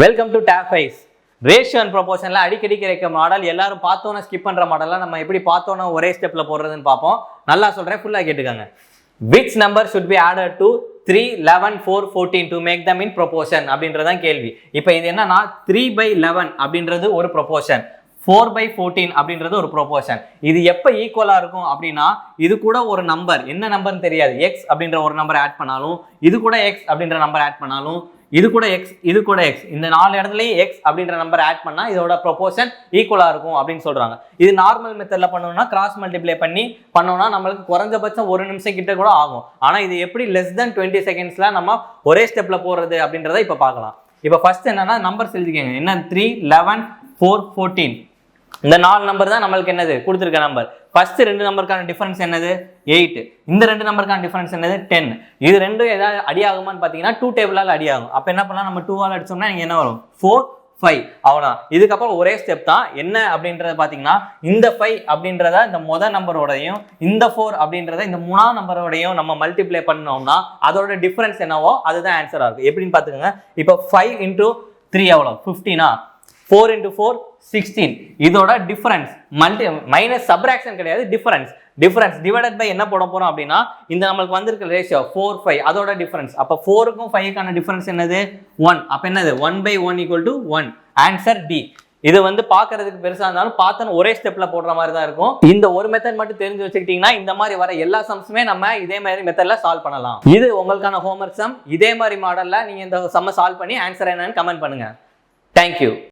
Welcome to டேஃபைஸ் ratio and ப்ரொபோஷனில் அடிக்கடி கிடைக்க மாடல் எல்லாரும் பார்த்தோன்னா ஸ்கிப் பண்ணுற மாடலாம் நம்ம எப்படி பார்த்தோன்னே ஒரே ஸ்டெப்பில் போடுறதுன்னு பார்ப்போம். நல்லா சொல்கிறேன் ஃபுல்லாக கேட்டுக்கோங்க. Which number should be added to three eleven four fourteen to make them in proportion அப்படின்றதான் கேள்வி. இப்போ இது என்னன்னா த்ரீ பை லெவன் அப்படின்றது ஒரு ப்ரொபோஷன் ஃபோர் பை ஃபோர்டீன் அப்படின்றது ஒரு ப்ரொபோஷன் இது எப்போ ஈக்குவலாக இருக்கும் அப்படின்னா இது கூட ஒரு நம்பர் என்ன நம்பர்னு தெரியாது. எக்ஸ் அப்படின்ற ஒரு நம்பர் ஆட் பண்ணாலும் இது கூட எக்ஸ் அப்படின்ற நம்பர் ஆட் பண்ணாலும் இது கூட எக்ஸ் இது கூட எக்ஸ் இந்த நாலு இடத்துலையும் எக்ஸ் அப்படின்ற நம்பர் ஆட் பண்ணா இதோட ப்ரொபோஷன் ஈக்குவலாக இருக்கும் அப்படின்னு சொல்றாங்க. இது நார்மல் மெத்தடில் பண்ணோம்னா கிராஸ் மல்டிப்ளை பண்ணி பண்ணோம்னா நம்மளுக்கு குறைஞ்சபட்சம் ஒரு நிமிஷம் கிட்ட கூட ஆகும். ஆனால் இது எப்படி லெஸ் தென் டுவெண்ட்டி செகண்ட்ஸ்ல நம்ம ஒரே ஸ்டெப்ல போறது அப்படின்றத இப்போ பார்க்கலாம். இப்போ ஃபர்ஸ்ட் என்னன்னா நம்பர்ஸ் எழுதிக்கங்க. என்ன? த்ரீ லெவன் ஃபோர் ஃபோர்டீன் இந்த நாலு நம்பர் தான் நம்மளுக்கு என்னது? கொடுத்துருக்க நம்பர் ஃபர்ஸ்ட் ரெண்டு நம்பருக்கான டிஃபரன்ஸ் என்னது? எயிட் இந்த ரெண்டு நம்பருக்கான டிஃபரன்ஸ் என்னது? டென் இது ரெண்டும் ஏதாவது அடி ஆகுமான்னு பார்த்தீங்கன்னா டூ டேபிளால் அடி ஆகும். அப்போ என்ன பண்ணலாம்? நம்ம டூவால் அடிச்சோம்னா நீங்கள் என்ன வரும்? ஃபோர் ஃபைவ் அவ்வளோ இதுக்கப்புறம் ஒரே ஸ்டெப் தான். என்ன அப்படின்றத பார்த்தீங்கன்னா இந்த ஃபைவ் அப்படின்றத இந்த மொதல் நம்பரோடையும் இந்த ஃபோர் அப்படின்றத இந்த மூணாம் நம்பரோடையும் நம்ம மல்டிப்ளை பண்ணோம்னா அதோட டிஃபரன்ஸ் என்னவோ அதுதான் ஆன்சராக இருக்கும். எப்படின்னு பார்த்துக்கோங்க இப்போ ஃபைவ் இன்டூ த்ரீ எவ்வளோ ஃபிஃப்டீனா ஃபோர் இன்டூ ஃபோர் சிக்ஸ்டீன் இதோட டிஃபரன்ஸ் மல்டி மைனஸ் சப்ராக்ஷன் கிடையாது டிஃபரன்ஸ் டிஃபரன்ஸ் டிவைடட் பை என்ன போட போகிறோம் அப்படின்னா இந்த நம்மளுக்கு வந்திருக்க ரேஷியோ ஃபோர் ஃபைவ் அதோட டிஃபரன்ஸ் அப்போ ஃபோருக்கும் ஃபைவ்க்கான டிஃபரன்ஸ் என்னது? ஒன் அப்போ என்னது? One by one equal to one answer D இது வந்து பார்க்கறதுக்கு பெருசாக இருந்தாலும் பார்த்தோன்னு ஒரே ஸ்டெப்பில் போடுற மாதிரி தான் இருக்கும். இந்த ஒரு மெத்தட் மட்டும் தெரிஞ்சு வச்சுக்கிட்டிங்கன்னா இந்த மாதிரி வர எல்லா சம்ஸுமே நம்ம இதே மாதிரி மெத்தடில் சால்வ் பண்ணலாம். இது உங்களுக்கான ஹோம்ஒர்க் சம் இதே மாதிரி மாடலில் நீங்கள் இந்த சம்மை சால்வ் பண்ணி ஆன்சர் என்னன்னு கமெண்ட் பண்ணுங்கள் தேங்க்யூ